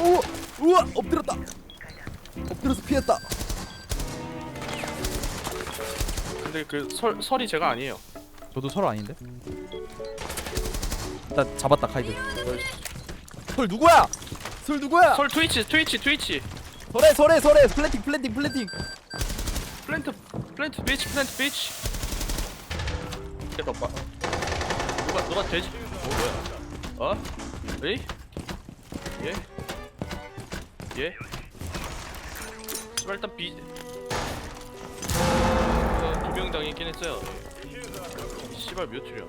오 우와 엎드렸다. 엎드려서 피했다. 근데 그 설, 설이 제가 아니에요. 저도 설 아닌데? 일단 잡았다 카이드. 설 누구야? 설 누구야? 설 트위치 트위치 트위치. 설해 설해 설해. 플랜팅 플랜팅 플랜팅 플랜트 플랜트 비치 플랜트 비치. 깨봐. 누가 누가 돼지 어 뭐야? 어? 에이? 예? 예. 씨발 일단 비 어, 두명 당했긴 했어요. 씨발 몇 줄이야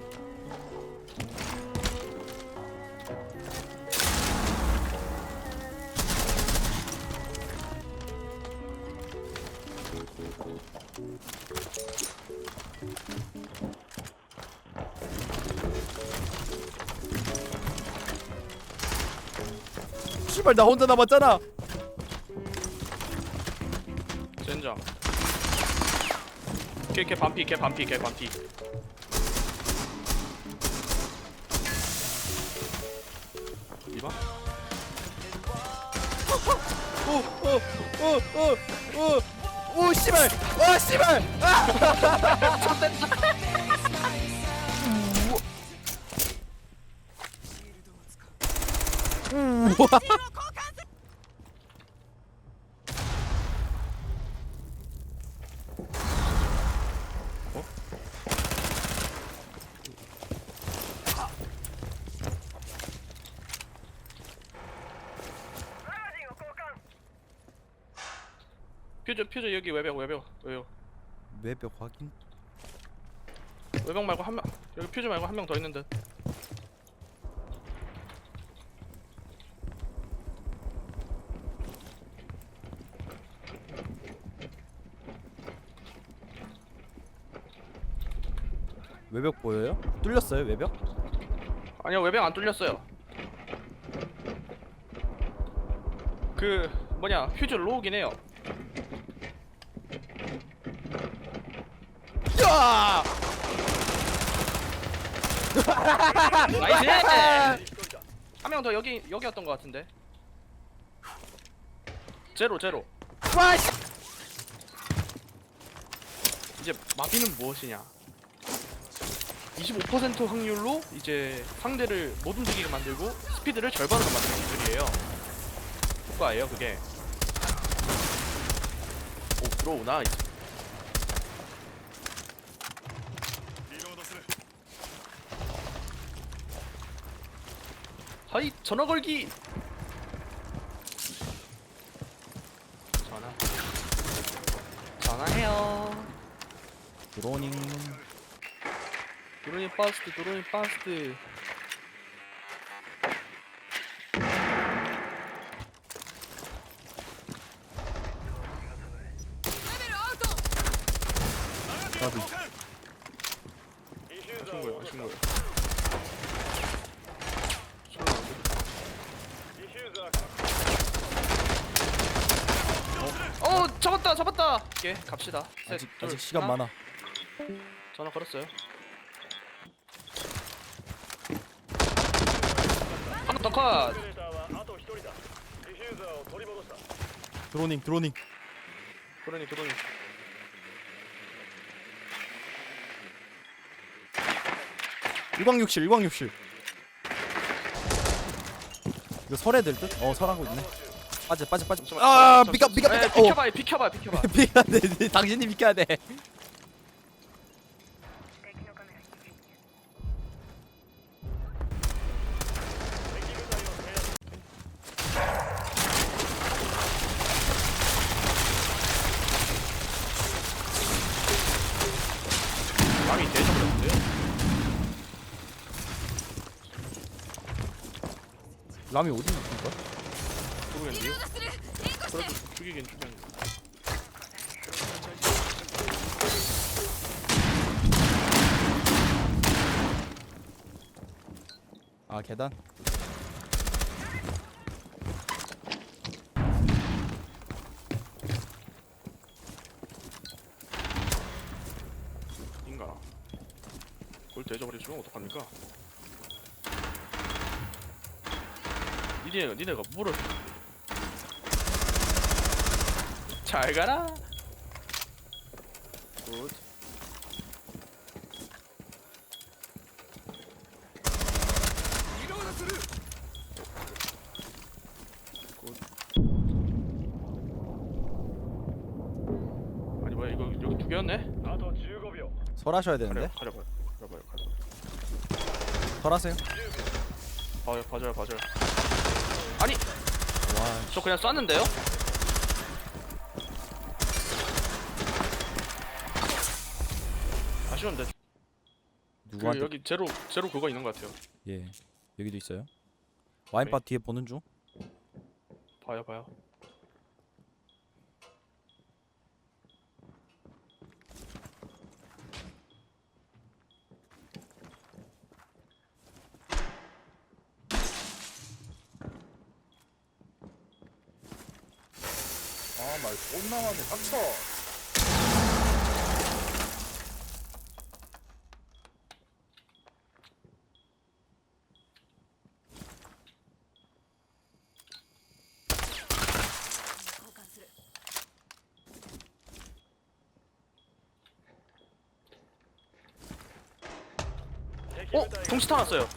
씨발 나 혼자 남았잖아. 젠장. 걔걔 반피 걔 반피 걔 반피. 이봐. 오오오오오오 씨발 오 씨발. 아 우와 퓨즈 퓨즈 여기 외벽 외벽 외벽. 외벽 확인? 외벽 말고 한 명 여기 퓨즈 말고 한 명 더 있는데 외벽 보여요? 뚫렸어요 외벽? 아니요 외벽 안 뚫렸어요 그 뭐냐 퓨즈 로우긴 해요 야! 나이스 한 명 더 여기 여기였던 것 같은데 제로 제로! 이제 마비는 무엇이냐 25% 확률로 이제 상대를 못 움직이게 만들고 스피드를 절반으로 만드는 기술이에요. 효과예요 그게. 오 들어오나. 하이 전화 걸기. 전화. 전화해요. 드로닝 파스트 드론이 파스트. 나도. 아쉬운 거야 아쉬운 거야. 어 잡았다 잡았다. 예 갑시다. 셋, 아직 둘, 아직 시간 하나. 많아. 전화 걸었어요 더컷 드로닝 드로닝. 그러니 그러니 일광욕실 일광욕실. 이거 설해될 듯? 어 설하고 있네. 빠져 빠져 빠져. 잠시만, 아 잠시만, 비켜 비켜 잠시만. 에, 비켜 어. 비켜봐 비켜봐 비켜봐. 비켜야 돼 당신이 비켜야 돼 망이 대접을했는데요 람이 어디 있을까? 모르겠는데요? 그래도 죽이긴 죽였네 아 계단 골 대접을 해주면 어떡합니까? 니네, 니네가 물을 잘 가라 굿 아니 뭐야 이거 여기 두 개였네? 나도 즐거워. 설하셔야 되는데 가려 가려봐 설하세요. 봐요 봐줘요 봐줘요 아니 와, 저 그냥 쐈는데요? 아쉬운데 그 누구한테? 여기 제로 제로 그거 있는 것 같아요 예, 여기도 있어요. 와인바 뒤에 보는 중. 봐요 봐요 아말 존나 많네 닥쳐 어? 동시 타놨어요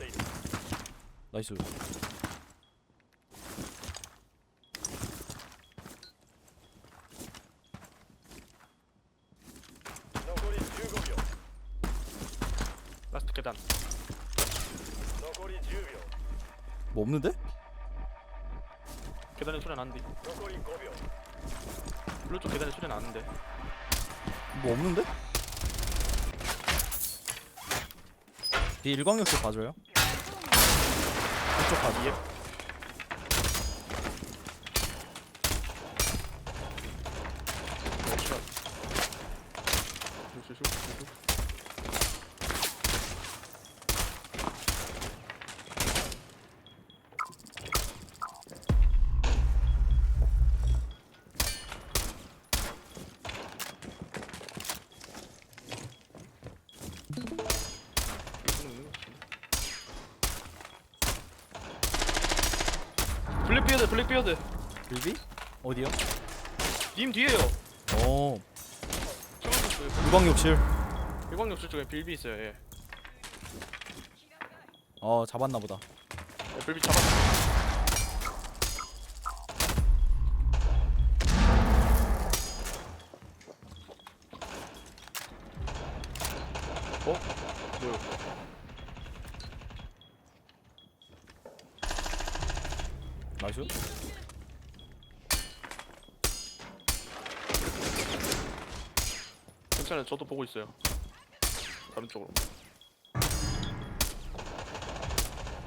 나이스. 계단 뭐 없는데? 계단에 소리 나는데 블루쪽 계단에 소리 나는데 뭐 없는데? 뒤 일광역도 봐줘요. 이쪽 봐줘. 블랙비어드 블랙비어드 빌비? 어디요? 님 뒤에요 어, 청소년 그 일광욕실. 일광 욕실 쪽에 빌비 있어요 예 어, 잡았나 보다. 예, 빌비 잡았어 어? 뭐요? 나이스. 괜찮아요 저도 보고 있어요 다른 쪽으로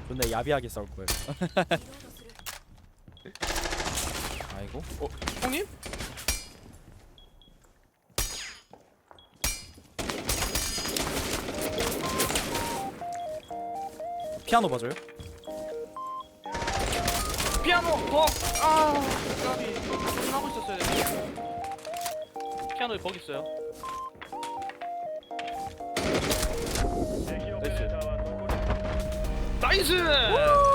근데 야비하게 싸울 거예요. 아이고. 어? 형님? 피아노 봐줘요. 피아노. 버아 까비 하고 있었어야 돼 피아노에 버기 있어요. 네, 나이스 나이스!